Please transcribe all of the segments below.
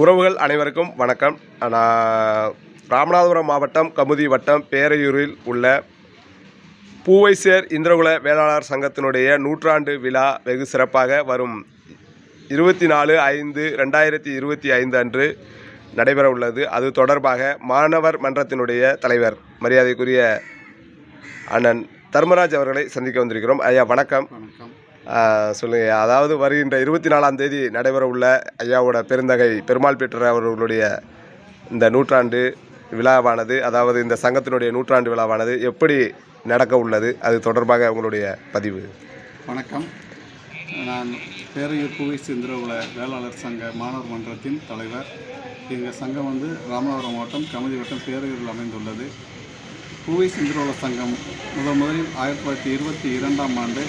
உறவுகள் அனைவருக்கும் வணக்கம். நான் ராமநாதபுரம் மாவட்டம் கமுதி வட்டம் பேரையூரில் உள்ள பூவைசேர் இந்திரகுல வேளாளர் சங்கத்தினுடைய நூற்றாண்டு விழா வெகு சிறப்பாக வரும் இருபத்தி நாலு ஐந்து ரெண்டாயிரத்தி இருபத்தி ஐந்து அன்று நடைபெற உள்ளது. அது தொடர்பாக மாணவர் மன்றத்தினுடைய தலைவர் மரியாதைக்குரிய அண்ணன் தர்மராஜ் அவர்களை சந்திக்க வந்திருக்கிறோம். ஐயா வணக்கம். வணக்கம். சொல்லுங்கள் அதாவது வருகின்ற இருபத்தி நாலாம் தேதி நடைபெற உள்ள ஐயாவோட பெருந்தகை பெருமாள் பெற்ற அவர்களுடைய இந்த நூற்றாண்டு விழாவானது அதாவது இந்த சங்கத்தினுடைய நூற்றாண்டு விழாவானது எப்படி நடக்க உள்ளது அது தொடர்பாக உங்களுடைய பதிவு. வணக்கம். நான் பேரையூர் புவி சிந்திரகுல வேளாளர் சங்க மாணவர் மன்றத்தின் தலைவர். எங்கள் சங்கம் வந்து ராமநாதபுரம் மாவட்டம் கமதி வட்டம் பேரையூரில் அமைந்துள்ளது. புவி சிந்திரகுல சங்கம் முதல் முதலில் ஆயிரத்தி தொள்ளாயிரத்தி இருபத்தி இரண்டாம் ஆண்டு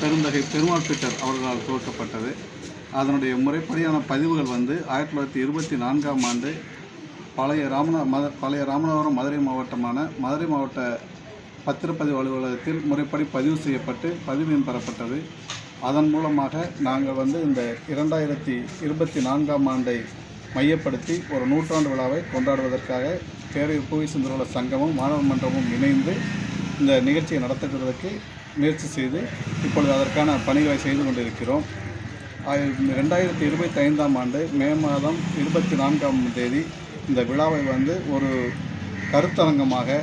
பெருந்தகை பெருமாள் பிட்டர் அவர்களால் துவக்கப்பட்டது. அதனுடைய முறைப்படியான பதிவுகள் வந்து ஆயிரத்தி தொள்ளாயிரத்தி இருபத்தி நான்காம் ஆண்டு பழைய ராமநா மத பழைய ராமநாதபுரம் மதுரை மாவட்டமான மதுரை மாவட்ட பத்திரப்பதிவு அலுவலகத்தில் முறைப்படி பதிவு செய்யப்பட்டு பதிவு பெறப்பட்டது. அதன் மூலமாக நாங்கள் வந்து இந்த இரண்டாயிரத்தி இருபத்தி நான்காம் ஆண்டை மையப்படுத்தி ஒரு நூற்றாண்டு விழாவை கொண்டாடுவதற்காக பேரையூர் புவி சுந்தரவள சங்கமும் மாணவ மன்றமும் இணைந்து இந்த நிகழ்ச்சியை நடத்துகிறதுக்கு முயற்சி செய்து இப்பொழுது அதற்கான பணிகளை செய்து கொண்டிருக்கிறோம். ரெண்டாயிரத்தி இருபத்தி ஐந்தாம் ஆண்டு மே மாதம் இருபத்தி நான்காம் தேதி இந்த விழாவை வந்து ஒரு கருத்தரங்கமாக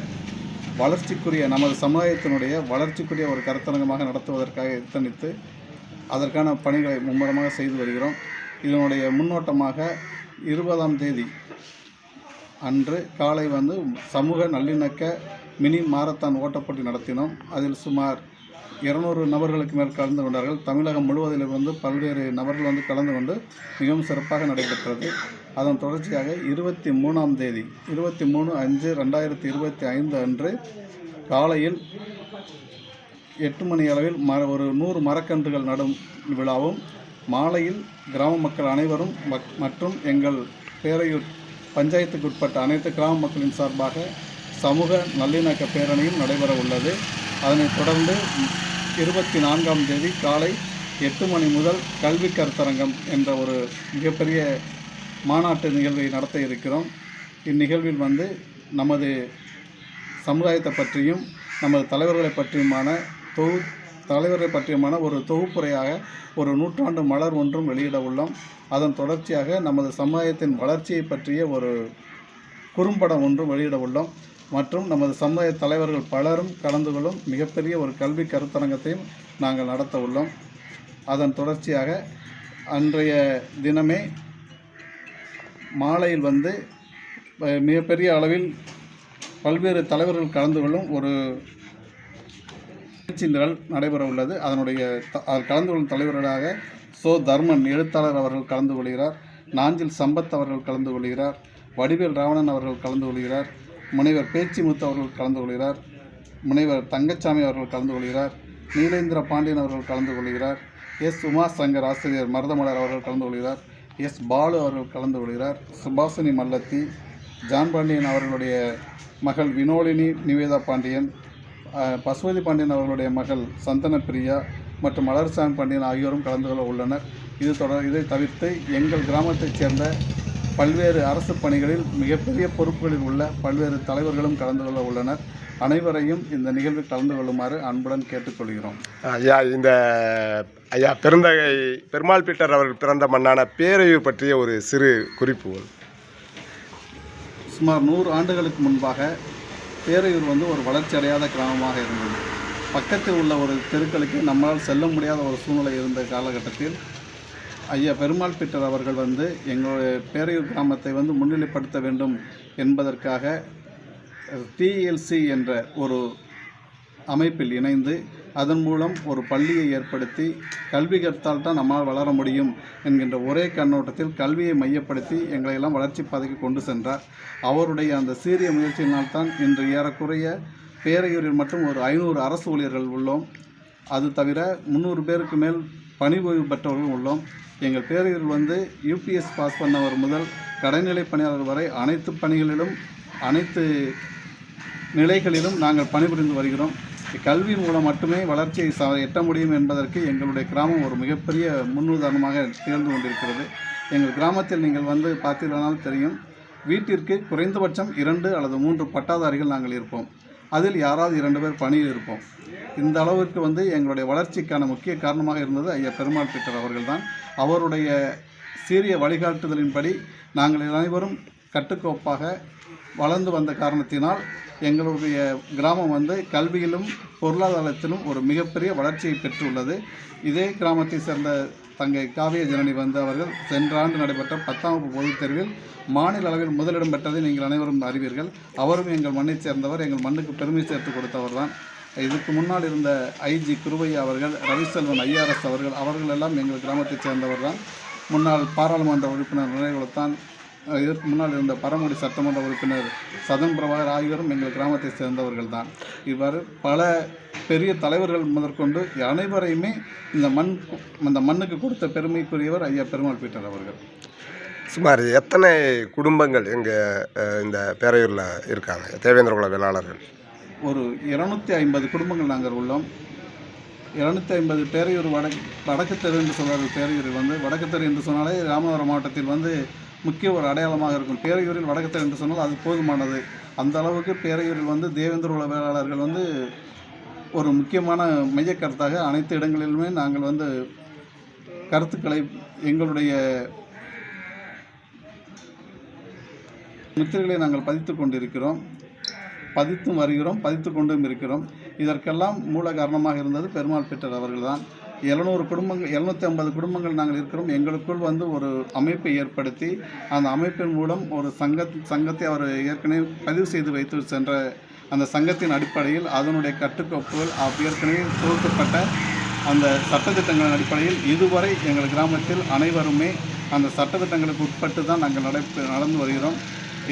வளர்ச்சிக்குரிய நமது சமுதாயத்தினுடைய வளர்ச்சிக்குரிய ஒரு கருத்தரங்கமாக நடத்துவதற்காக எத்தனித்து அதற்கான பணிகளை மும்முரமாக செய்து வருகிறோம். இதனுடைய முன்னோட்டமாக இருபதாம் தேதி அன்று காலை வந்து சமூக நல்லிணக்க மினி மாரத்தான் ஓட்டப்போட்டி நடத்தினோம். அதில் சுமார் இருநூறு நபர்களுக்கு மேல் கலந்து கொண்டார்கள். தமிழகம் முழுவதிலும் வந்து பல்வேறு நபர்கள் வந்து கலந்து கொண்டு மிகவும் சிறப்பாக நடைபெற்றது. அதன் தொடர்ச்சியாக இருபத்தி மூணாம் தேதி இருபத்தி மூணு அஞ்சு ரெண்டாயிரத்தி இருபத்தி ஐந்து அன்று காலையில் எட்டு மணி அளவில் மர ஒரு நூறு மரக்கன்றுகள் நடும் விழாவும் மாலையில் கிராம மக்கள் அனைவரும் மக்- மற்றும் எங்கள் பேரையூர் பஞ்சாயத்துக்கு உட்பட்ட அனைத்து கிராம மக்களின் சார்பாக சமூக நல்லிணக்க பேரணியும் நடைபெற உள்ளது அதனைத் தொடர்ந்து இருபத்தி நான்காம் தேதி காலை எட்டு மணி முதல் கல்வி கருத்தரங்கம் என்ற ஒரு மிகப்பெரிய மாநாட்டு நிகழ்வை நடத்த இருக்கிறோம். இந்நிகழ்வில் வந்து நமது சமுதாயத்தை பற்றியும் நமது தலைவர்களை பற்றியுமான தொகு தலைவர்களை பற்றியுமான ஒரு தொகுப்புரையாக ஒரு நூற்றாண்டு மலர் ஒன்றும் வெளியிட உள்ளோம். அதன் தொடர்ச்சியாக நமது சமுதாயத்தின் வளர்ச்சியை பற்றிய ஒரு குறும்படம் ஒன்றும் வெளியிட உள்ளோம். மற்றும் நமது சமுதாய தலைவர்கள் பலரும் கலந்து கொள்ளும் மிகப்பெரிய ஒரு கல்வி கருத்தரங்கத்தையும் நாங்கள் நடத்த உள்ளோம். அதன் தொடர்ச்சியாக அன்றைய தினமே மாலையில் வந்து மிகப்பெரிய அளவில் பல்வேறு தலைவர்கள் கலந்து கொள்ளும் ஒரு நிகழ்ச்சி நிரல் நடைபெற உள்ளது. அதனுடைய கலந்து கொள்ளும் தலைவர்களாக சோ தர்மன் எழுத்தாளர் அவர்கள் கலந்து கொள்கிறார் நாஞ்சில் சம்பத் அவர்கள் கலந்து கொள்கிறார் வடிவேல் ராவணன் அவர்கள் கலந்து கொள்கிறார் முனைவர் பேச்சிமுத்து அவர்கள் கலந்து கொள்கிறார். முனைவர் தங்கச்சாமி அவர்கள் கலந்து கொள்கிறார். நீலேந்திர பாண்டியன் அவர்கள் கலந்து கொள்கிறார். எஸ் உமா சங்கர் ஆசிரியர் மருதமலர் அவர்கள் கலந்து கொள்கிறார். எஸ் பாலு அவர்கள் கலந்து கொள்கிறார். சுபாசினி மல்லத்தி ஜான் பாண்டியன் அவர்களுடைய மகள் வினோலினி நிவேதா பாண்டியன் பசுபதி பாண்டியன் அவர்களுடைய மகள் சந்தன பிரியா மற்றும் மலர்சாமி பாண்டியன் ஆகியோரும் கலந்து கொள்ள உள்ளனர். இது தொடர் இதை தவிர்த்து எங்கள் கிராமத்தைச் சேர்ந்த பல்வேறு அரசு பணிகளில் மிகப்பெரிய பொறுப்புகளில் உள்ள பல்வேறு தலைவர்களும் கலந்து கொள்ள உள்ளனர். அனைவரையும் இந்த நிகழ்வில் கலந்து கொள்ளுமாறு அன்புடன் கேட்டுக்கொள்கிறோம். ஐயா இந்த ஐயா பெருந்தகை பெருமாள் பீட்டர் அவர்கள் பிறந்த மண்ணான பேரையூர் பற்றிய ஒரு சிறு குறிப்பு. சுமார் நூறு ஆண்டுகளுக்கு முன்பாக பேரையூர் வந்து ஒரு வளர்ச்சி அடையாத கிராமமாக இருந்தது. பக்கத்தில் உள்ள ஒரு தெருக்களுக்கு நம்மால் செல்ல முடியாத ஒரு சூழ்நிலை இருந்த காலகட்டத்தில் ஐயா பெருமாள் பீட்டர் அவர்கள் வந்து எங்களுடைய பேரையூர் கிராமத்தை வந்து முன்னிலைப்படுத்த வேண்டும் என்பதற்காக டிஎல்சி என்ற ஒரு அமைப்பில் இணைந்து அதன் மூலம் ஒரு பள்ளியை ஏற்படுத்தி கல்வி கற்றால் தான் நம்மால் வளர முடியும் என்கின்ற ஒரே கண்ணோட்டத்தில் கல்வியை மையப்படுத்தி எங்களை எல்லாம் வளர்ச்சி பாதைக்கு கொண்டு சென்றார். அவருடைய அந்த சீரிய முயற்சியினால் தான் இன்று ஏறக்குறைய பேரையூரில் மட்டும் ஒரு ஐநூறு அரசு ஊழியர்கள் உள்ளோம். அது தவிர முந்நூறு பேருக்கு மேல் பணி ஓய்வு பெற்றவர்களும் உள்ளோம். எங்கள் பேரையூர் வந்து யூபிஎஸ் பாஸ் பண்ணவர் முதல் கடைநிலை பணியாளர் வரை அனைத்து பணிகளிலும் அனைத்து நிலைகளிலும் நாங்கள் பணிபுரிந்து வருகிறோம். கல்வி மூலம் மட்டுமே வளர்ச்சியை ச எட்ட முடியும் என்பதற்கு எங்களுடைய கிராமம் ஒரு மிகப்பெரிய முன்னுதாரணமாக திகழ்ந்து கொண்டிருக்கிறது. எங்கள் கிராமத்தில் நீங்கள் வந்து பார்த்தீர்களானால் தெரியும். வீட்டிற்கு குறைந்தபட்சம் இரண்டு அல்லது மூன்று பட்டாதாரிகள் நாங்கள் இருப்போம். அதில் யாராவது இரண்டு பேர் பணியில் இருப்போம். இந்த அளவிற்கு வந்து எங்களுடைய வளர்ச்சிக்கான முக்கிய காரணமாக இருந்தது ஐயா பெருமாள் பீட்டர் அவர்கள்தான். அவருடைய சீரிய வழிகாட்டுதலின்படி நாங்கள் அனைவரும் கட்டுக்கோப்பாக வளர்ந்து வந்த காரணத்தினால் எங்களுடைய கிராமம் வந்து கல்வியிலும் பொருளாதாரத்திலும் ஒரு மிகப்பெரிய வளர்ச்சியை பெற்றுள்ளது. இதே கிராமத்தை சேர்ந்த தங்கை காவிய ஜனனி வந்து அவர்கள் சென்ற ஆண்டு நடைபெற்ற பத்தாம் வகுப்பு பொதுத் தேர்வில் மாநில அளவில் முதலிடம் பெற்றதை நீங்கள் அனைவரும் அறிவீர்கள். அவரும் எங்கள் மண்ணை சேர்ந்தவர் எங்கள் மண்ணுக்கு பெருமை சேர்த்து கொடுத்தவர் தான் இதுக்கு முன்னால் இருந்த ஐஜி குருவையா அவர்கள் ரவிசெல்வன் ஐஆர்எஸ் அவர்கள் அவர்கள் எல்லாம் எங்கள் கிராமத்தைச் சேர்ந்தவர் தான் முன்னாள் பாராளுமன்ற உறுப்பினர் நினைவுகளைத்தான் இதற்கு முன்னால் இருந்த பரமுடி சட்டமன்ற உறுப்பினர் சதன் பிரபாகர் ஆகியோரும் எங்கள் கிராமத்தை சேர்ந்தவர்கள் தான் இவ்வாறு பல பெரிய தலைவர்கள் முதற்கொண்டு அனைவரையுமே இந்த மண் இந்த மண்ணுக்கு கொடுத்த பெருமைக்குரியவர் ஐயா பெருமாள் பீட்டர் அவர்கள். சுமார் எத்தனை குடும்பங்கள் எங்கள் இந்த பேரையூரில் இருக்காங்க? தேவேந்திர குல வேளாளர்கள். ஒரு இருநூத்தி ஐம்பது குடும்பங்கள் நாங்கள் உள்ளோம். இருநூத்தி ஐம்பது பேரையூர் வடக்கு வடக்கு தெரு என்று சொல்வார்கள் பேரையூரில் வந்து வடக்கு தெரு என்று சொன்னாலே ராமநாதபுரம் மாவட்டத்தில் வந்து முக்கிய ஒரு அடையாளமாக இருக்கும். பேரையூரில் வடக்கு என்று சொன்னால் அது போதுமானது. அந்த அளவுக்கு பேரையூரில் வந்து தேவேந்திர குல வேளாளர்கள் வந்து ஒரு முக்கியமான மையக்கருத்தாக அனைத்து இடங்களிலுமே நாங்கள் வந்து கருத்துக்களை எங்களுடைய முத்திரைகளை நாங்கள் பதித்து கொண்டிருக்கிறோம். பதித்தும் வருகிறோம் பதித்து கொண்டும் இருக்கிறோம். இதற்கெல்லாம் மூல காரணமாக இருந்தது பெருமாள் பெற்றர் அவர்கள்தான். எழுநூறு குடும்பங்கள் எழுநூற்றி ஐம்பது குடும்பங்கள் நாங்கள் இருக்கிறோம். எங்களுக்குள் வந்து ஒரு அமைப்பை ஏற்படுத்தி அந்த அமைப்பின் மூலம் ஒரு சங்க சங்கத்தை அவர் ஏற்கனவே பதிவு செய்து வைத்து சென்ற அந்த சங்கத்தின் அடிப்படையில் அதனுடைய கட்டுக்கோப்புகள் அவ் ஏற்கனவே தொகுக்கப்பட்ட அந்த சட்டத்திட்டங்களின் அடிப்படையில் இதுவரை எங்கள் கிராமத்தில் அனைவருமே அந்த சட்டத்திட்டங்களுக்கு உட்பட்டு தான் நாங்கள் நடை நடந்து வருகிறோம்.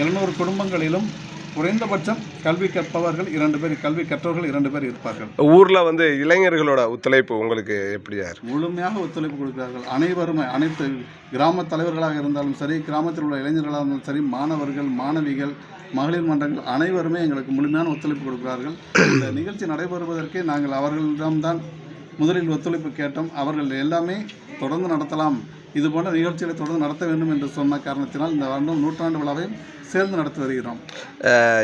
எழுநூறு குடும்பங்களிலும் குறைந்தபட்சம் கல்வி கற்பவர்கள் இரண்டு பேர் கல்வி கற்றவர்கள் இரண்டு பேர் இருப்பார்கள். ஊரில் வந்து இளைஞர்களோட ஒத்துழைப்பு உங்களுக்கு எப்படியா முழுமையாக ஒத்துழைப்பு கொடுக்கிறார்கள். அனைவருமே அனைத்து கிராம தலைவர்களாக இருந்தாலும் சரி கிராமத்தில் உள்ள இளைஞர்களாக இருந்தாலும் சரி மாணவர்கள் மாணவிகள் மகளிர் மன்றங்கள் அனைவருமே எங்களுக்கு முழுமையான ஒத்துழைப்பு கொடுக்கிறார்கள். இந்த நிகழ்ச்சி நடைபெறுவதற்கே நாங்கள் அவர்களிடம்தான் முதலில் ஒத்துழைப்பு கேட்டோம். அவர்கள் எல்லாமே தொடர்ந்து நடத்தலாம். இது போன்ற நிகழ்ச்சிகளை தொடர்ந்து நடத்த வேண்டும் என்று சொன்ன காரணத்தினால் இந்த வருடம் நூற்றாண்டு விழாவை சேர்ந்து நடத்தி வருகிறோம்.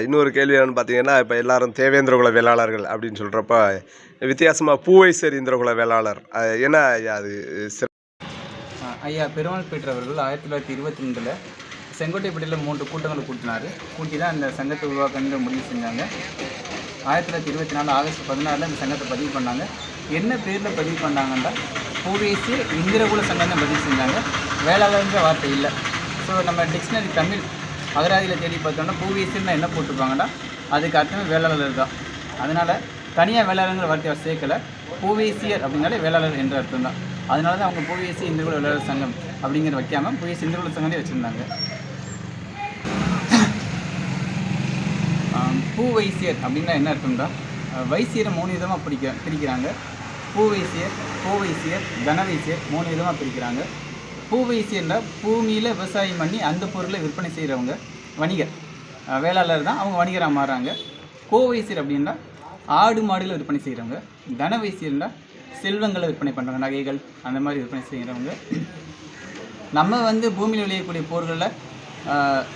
இன்னொரு கேள்வி என்னன்னு பார்த்தீங்கன்னா இப்போ எல்லாரும் தேவேந்திர குல வேளாளர்கள் அப்படின்னு சொல்கிறப்ப வித்தியாசமாக பூவைசர் இந்திர குல வேளாளர் ஐயா அது ஐயா பெருமாள் பீட்டர் அவர்கள் ஆயிரத்தி தொள்ளாயிரத்தி இருபத்தி ரெண்டில் செங்கோட்டைப்பட்டியில் மூன்று கூட்டங்களை கூட்டினார். கூட்டி தான் இந்த சங்கத்தை உருவாக்கணுன்ற முடிவு செஞ்சாங்க. ஆயிரத்தி தொள்ளாயிரத்தி இருபத்தி நாலு ஆகஸ்ட் பதினாறில் இந்த சங்கத்தை பதிவு பண்ணாங்க. என்ன பேரில் பதிவு பண்ணாங்கன்னா பூவேசி இந்திரகுல சங்கம் தான் பதிவு செஞ்சாங்க. வேளாளர்ன்ற வார்த்தை இல்லை. ஸோ நம்ம டிக்ஷனரி தமிழ் அகராதியில் தேடி பார்த்தோம்னா பூவேசின்னு என்ன போட்டிருப்பாங்கன்னா அதுக்கு அர்த்தமே வேளாளர் தான். அதனால் தனியாக வேளாளருங்கிற வார்த்தையை அவர் சேர்க்கல. பூவேசியர் அப்படின்னாலே வேளாளர் என்ற அர்த்தம் தான். அதனால தான் அவங்க பூவேசி இந்திரகுல வேளாளர் சங்கம் அப்படிங்கிற வைக்காமல் பூவேசி இந்திரகுல சங்கமே வச்சுருந்தாங்க. பூ வைசியர் அப்படின்னா என்ன அர்த்தம்னா வைசியரை மூணு விதமாக பிடிக்க பிரிக்கிறாங்க. பூவைசியர் பூவைசியர் கனவைசியர் தனவைசியர் மூணு விதமாக பிரிக்கிறாங்க. பூவைசியரில் பூமியில் விவசாயம் பண்ணி அந்த பொருளை விற்பனை செய்கிறவங்க வணிகர். வேளாளர் தான் அவங்க வணிகராக மாறுறாங்க. கோவைசியர் அப்படின்னா ஆடு மாடுகளை விற்பனை செய்கிறவங்க தன செல்வங்களை விற்பனை பண்ணுறாங்க நகைகள் அந்த மாதிரி விற்பனை செய்கிறவங்க நம்ம வந்து பூமியில் விளையக்கூடிய பொருள்களை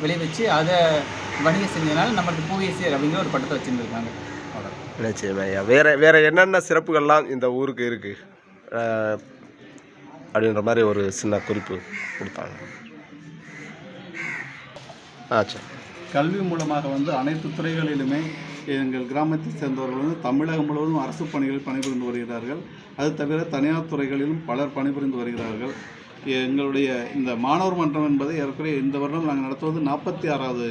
விளைவிச்சு அதை வணிகம் செஞ்சதுனால நம்மளுக்கு பூவேசியர் அப்படிங்கிற ஒரு பட்டத்தை வச்சுருந்துருக்காங்க. அவ்வளோ வேறு வேறு என்னென்ன சிறப்புகள்லாம் இந்த ஊருக்கு இருக்குது அப்படின்ற மாதிரி ஒரு சின்ன குறிப்பு கொடுத்தாங்க. ஆச்சா கல்வி மூலமாக வந்து அனைத்து துறைகளிலுமே எங்கள் கிராமத்தை சேர்ந்தவர்கள் வந்து தமிழகம் முழுவதும் அரசு பணிகளில் பணிபுரிந்து வருகிறார்கள். அது தவிர தனியார் துறைகளிலும் பலர் பணிபுரிந்து வருகிறார்கள். எங்களுடைய இந்த மாணவர் மன்றம் என்பதை ஏற்கனவே இந்த வருடம் நாங்கள் நடத்துவது நாற்பத்தி ஆறாவது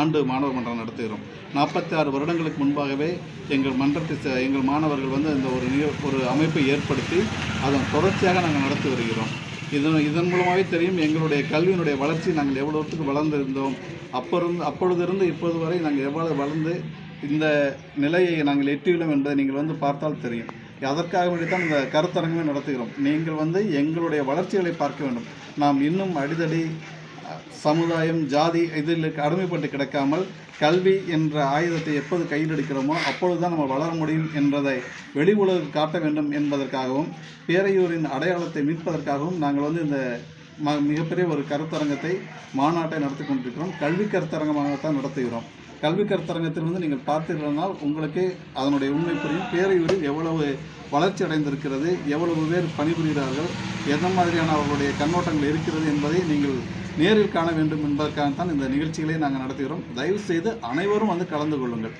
ஆண்டு மாணவர் மன்றம் நடத்துகிறோம். நாற்பத்தி ஆறு வருடங்களுக்கு முன்பாகவே எங்கள் மன்றத்தை எங்கள் மாணவர்கள் வந்து இந்த ஒரு ஒரு அமைப்பை ஏற்படுத்தி அதன் தொடர்ச்சியாக நாங்கள் நடத்தி வருகிறோம். இதன் இதன் மூலமாகவே தெரியும் எங்களுடைய கல்வியினுடைய வளர்ச்சி நாங்கள் எவ்வளோத்துக்கு வளர்ந்திருந்தோம். அப்போ இருந்து அப்பொழுதிருந்து இப்போது வரை நாங்கள் எவ்வளவு வளர்ந்து இந்த நிலையை நாங்கள் எட்டியுள்ளோம் என்பதை நீங்கள் வந்து பார்த்தால் தெரியும். அதற்காக வேண்டித்தான் இந்த கருத்தரங்கமே நடத்துகிறோம். நீங்கள் வந்து எங்களுடைய வளர்ச்சிகளை பார்க்க வேண்டும். நாம் இன்னும் அடிதடி சமுதாயம் ஜாதி இதில் அடிமைப்பட்டு கிடக்காமல் கல்வி என்ற ஆயுதத்தை எப்போது கையில் எடுக்கிறோமோ அப்பொழுதுதான் நம்ம வளர முடியும் என்பதை வெளி உலகுக்கு காட்ட வேண்டும் என்பதற்காகவும் பேரையூரின் அடையாளத்தை மீட்பதற்காகவும் நாங்கள் வந்து இந்த ம மிகப்பெரிய ஒரு கருத்தரங்கத்தை மாநாட்டை நடத்தி கொண்டிருக்கிறோம். கல்வி கருத்தரங்கமாகத்தான் நடத்துகிறோம். கல்வி கருத்தரங்கத்திலிருந்து நீங்கள் பார்த்தீர்களால் உங்களுக்கு அதனுடைய உண்மை புரியும். பேரையூரில் எவ்வளவு வளர்ச்சி அடைந்திருக்கிறது எவ்வளவு பேர் பணிபுரிகிறார்கள் எந்த மாதிரியான அவர்களுடைய கண்ணோட்டங்கள் இருக்கிறது என்பதை நீங்கள் நேரில் காண வேண்டும் என்பதற்காகத்தான் இந்த நிகழ்ச்சிகளை நாங்கள் நடத்துகிறோம். தயவு செய்து அனைவரும் வந்து கலந்து கொள்ளுங்கள்.